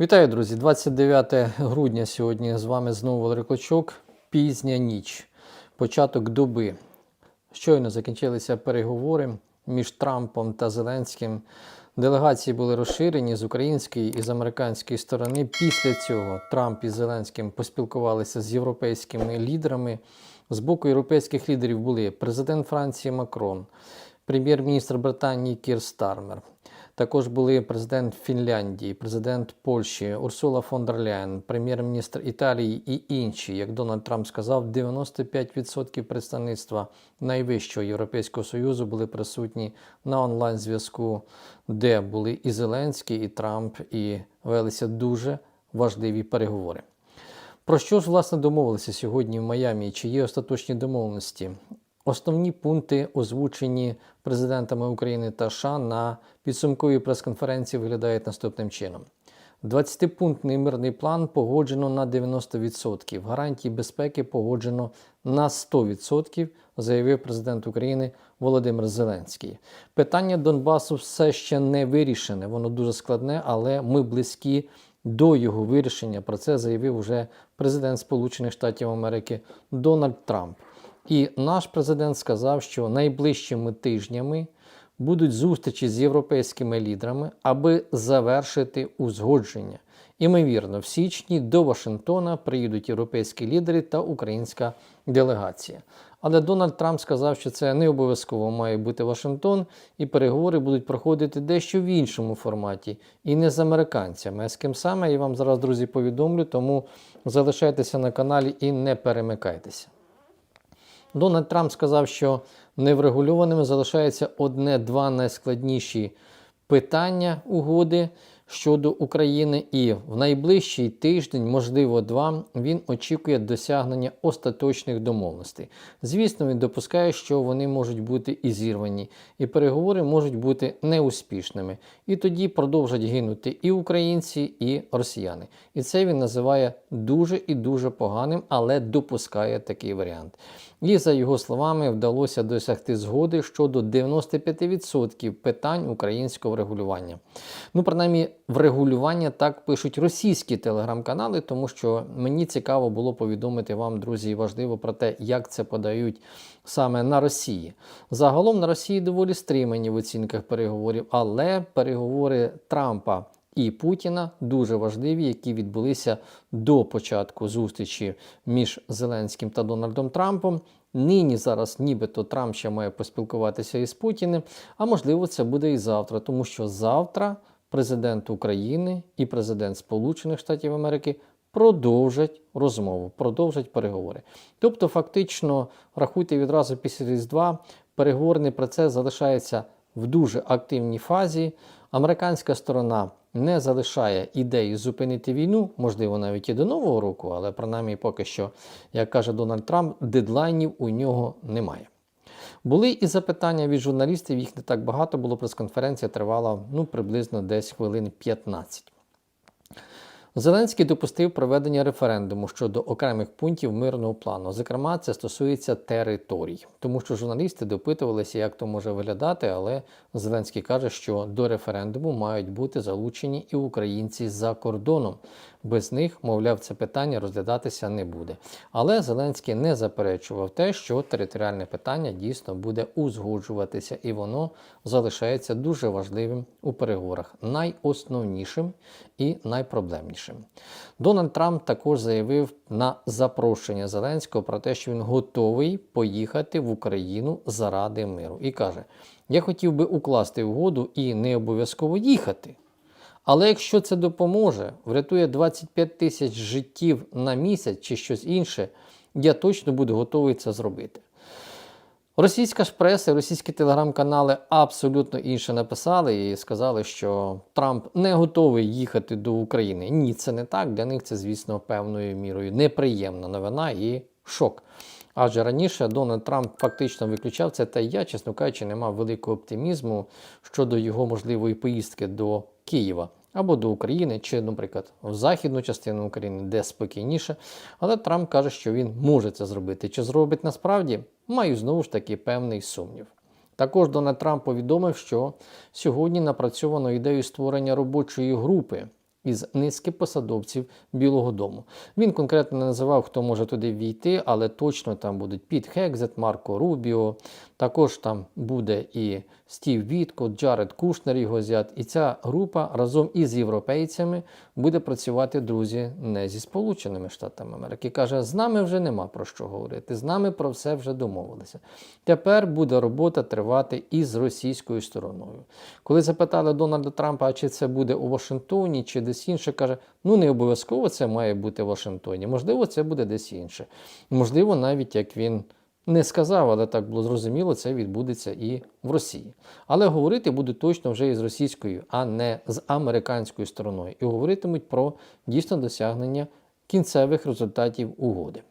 Вітаю, друзі! 29 грудня сьогодні з вами знову Валерій Клочок. Пізня ніч, початок доби. Щойно закінчилися переговори між Трампом та Зеленським. Делегації були розширені з української і з американської сторони. Після цього Трамп і Зеленським поспілкувалися з європейськими лідерами. З боку європейських лідерів були президент Франції Макрон, прем'єр-міністр Британії Кір Стармер. Також були президент Фінляндії, президент Польщі Урсула фон дер Ляєн, прем'єр-міністр Італії і інші. Як Дональд Трамп сказав, 95% представництва найвищого Європейського Союзу були присутні на онлайн-зв'язку, де були і Зеленський, і Трамп, і велися дуже важливі переговори. Про що ж власне домовилися сьогодні в Майамі? Чи є остаточні домовленості? Основні пункти, озвучені президентами України та США на підсумковій прес-конференції, виглядають наступним чином: 20-пунктний мирний план погоджено на 90%, гарантії безпеки погоджено на 100%, заявив президент України Володимир Зеленський. Питання Донбасу все ще не вирішене, воно дуже складне, але ми близькі до його вирішення. Про це заявив уже президент Сполучених Штатів Америки Дональд Трамп. І наш президент сказав, що найближчими тижнями будуть зустрічі з європейськими лідерами, аби завершити узгодження. Імовірно, в січні до Вашингтона приїдуть європейські лідери та українська делегація. Але Дональд Трамп сказав, що це не обов'язково має бути Вашингтон, і переговори будуть проходити дещо в іншому форматі, і не з американцями. А з ким саме я вам зараз, друзі, повідомлю, тому залишайтеся на каналі і не перемикайтеся. Дональд Трамп сказав, що неврегульованими залишається одне-два найскладніші питання угоди щодо України, і в найближчий тиждень, можливо, два, він очікує досягнення остаточних домовленостей. Звісно, він допускає, що вони можуть бути і зірвані, і переговори можуть бути неуспішними. І тоді продовжать гинути і українці, і росіяни. І це він називає дуже і дуже поганим, але допускає такий варіант. І за його словами, вдалося досягти згоди щодо 95% питань українського врегулювання. Ну, принаймні, врегулювання так пишуть російські телеграм-канали, тому що мені цікаво було повідомити вам, друзі, важливо про те, як це подають саме на Росії. Загалом на Росії доволі стримані в оцінках переговорів, але переговори Трампа. І Путіна дуже важливі, які відбулися до початку зустрічі між Зеленським та Дональдом Трампом. Нині зараз, нібито Трамп ще має поспілкуватися із Путіним, а можливо, це буде і завтра, тому що завтра президент України і президент Сполучених Штатів Америки продовжать розмову, продовжать переговори. Тобто, фактично, рахуйте відразу після Різдва, переговорний процес залишається в дуже активній фазі. Американська сторона не залишає ідеї зупинити війну, можливо, навіть і до Нового року, але принаймні поки що, як каже Дональд Трамп, дедлайнів у нього немає. Були і запитання від журналістів, їх не так багато було. Прес-конференція тривала ну, приблизно десь хвилин 15. Зеленський допустив проведення референдуму щодо окремих пунктів мирного плану. Зокрема, це стосується територій, тому що журналісти допитувалися, як то може виглядати, але Зеленський каже, що до референдуму мають бути залучені і українці за кордоном. Без них, мовляв, це питання розглядатися не буде. Але Зеленський не заперечував те, що територіальне питання дійсно буде узгоджуватися, і воно залишається дуже важливим у переговорах, найосновнішим і найпроблемнішим. Дональд Трамп також заявив на запрошення Зеленського про те, що він готовий поїхати в Україну заради миру. І каже: Я хотів би укласти угоду і не обов'язково їхати. Але якщо це допоможе, врятує 25 тисяч життів на місяць чи щось інше, я точно буду готовий це зробити. Російська ж преса, російські телеграм-канали абсолютно інше написали і сказали, що Трамп не готовий їхати до України. Ні, це не так. Для них це, звісно, певною мірою неприємна новина і шок. Адже раніше Дональд Трамп фактично виключав це, та я, чесно кажучи, не мав великого оптимізму щодо його можливої поїздки до Києва або до України, чи, наприклад, в західну частину України, де спокійніше. Але Трамп каже, що він може це зробити. Чи зробить насправді? Маю знову ж таки певний сумнів. Також Дональд Трамп повідомив, що сьогодні напрацьовано ідею створення робочої групи із низки посадовців Білого Дому. Він конкретно не називав, хто може туди війти, але точно там будуть Піт Хекзет, Марко Рубіо. Також там буде і Стів Вітко, Джаред Кушнер, його зят. І ця група разом із європейцями буде працювати, друзі, не зі Сполученими Штатами Америки. Каже, з нами вже нема про що говорити, з нами про все вже домовилися. Тепер буде робота тривати і з російською стороною. Коли запитали Дональда Трампа, чи це буде у Вашингтоні, чи десь інше, каже: ну не обов'язково це має бути в Вашингтоні. Можливо, це буде десь інше. Можливо, навіть як він. Не сказав, але так було зрозуміло, це відбудеться і в Росії. Але говорити будуть точно вже із російською, а не з американською стороною. І говоритимуть про дійсно досягнення кінцевих результатів угоди.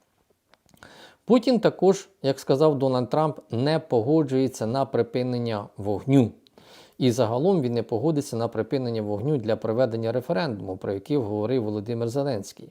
Путін також, як сказав Дональд Трамп, не погоджується на припинення вогню. І загалом він не погодиться на припинення вогню для проведення референдуму, про який говорив Володимир Зеленський.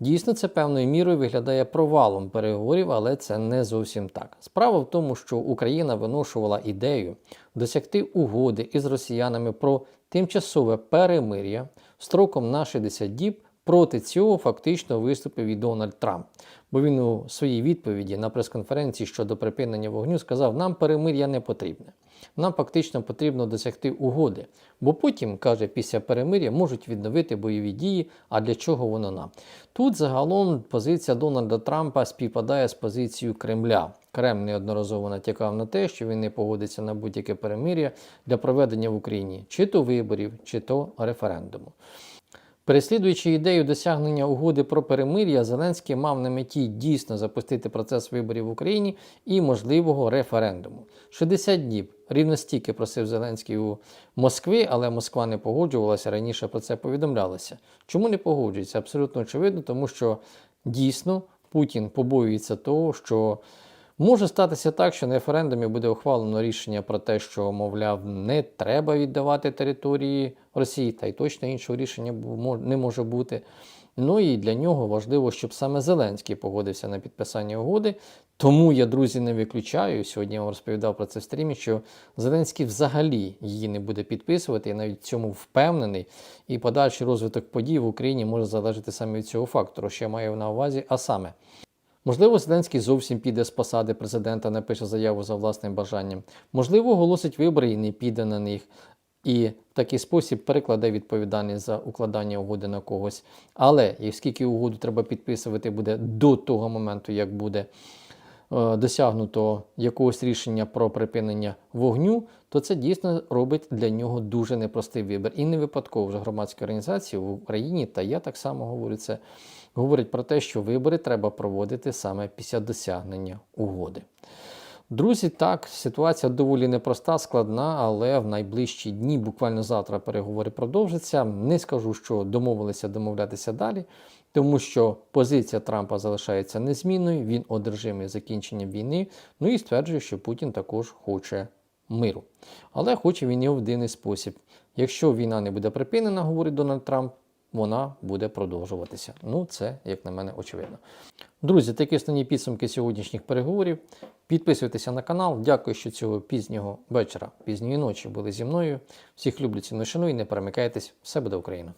Дійсно, це певною мірою виглядає провалом переговорів, але це не зовсім так. Справа в тому, що Україна виношувала ідею досягти угоди із росіянами про тимчасове перемир'я строком на 60 діб. Проти цього фактично виступив і Дональд Трамп, бо він у своїй відповіді на прес-конференції щодо припинення вогню сказав: нам перемир'я не потрібне. Нам фактично потрібно досягти угоди, бо потім, каже, після перемир'я можуть відновити бойові дії. А для чого воно нам? Тут загалом позиція Дональда Трампа співпадає з позицією Кремля. Кремль неодноразово натякав на те, що він не погодиться на будь-яке перемир'я для проведення в Україні чи то виборів, чи то референдуму. Переслідуючи ідею досягнення угоди про перемир'я, Зеленський мав на меті дійсно запустити процес виборів в Україні і можливого референдуму. 60 днів рівно стільки просив Зеленський у Москві, але Москва не погоджувалася раніше про це повідомлялося. Чому не погоджується? Абсолютно очевидно, тому що дійсно Путін побоюється того, що Може статися так, що на референдумі буде ухвалено рішення про те, що, мовляв, не треба віддавати території Росії, та й точно іншого рішення не може бути. Ну і для нього важливо, щоб саме Зеленський погодився на підписання угоди. Тому я, друзі, не виключаю. Сьогодні я вам розповідав про це в стрімі, що Зеленський взагалі її не буде підписувати. Я навіть в цьому впевнений. І подальший розвиток подій в Україні може залежати саме від цього фактору, що я маю на увазі, а саме. Можливо, Зеленський зовсім піде з посади президента, напише заяву за власним бажанням. Можливо, оголосить вибори і не піде на них. І в такий спосіб перекладе відповідальність за укладання угоди на когось. Але оскільки угоду треба підписувати буде до того моменту, як буде досягнуто якогось рішення про припинення вогню, то це дійсно робить для нього дуже непростий вибір. І не випадково вже громадські організації в Україні, та я так само говорю це говорять про те, що вибори треба проводити саме після досягнення угоди. Друзі, так, ситуація доволі непроста, складна, але в найближчі дні, буквально завтра, переговори продовжаться. Не скажу, що домовилися домовлятися далі, тому що позиція Трампа залишається незмінною, він одержимий закінченням війни, ну і стверджує, що Путін також хоче миру. Але хоче він його в дивний спосіб. Якщо війна не буде припинена, говорить Дональд Трамп, вона буде продовжуватися. Ну, це, як на мене, очевидно. Друзі, такі основні підсумки сьогоднішніх переговорів. Підписуйтеся на канал. Дякую, що цього пізнього вечора, пізньої ночі були зі мною. Всіх люблю, ціну шану і не перемикайтесь. Все буде Україна!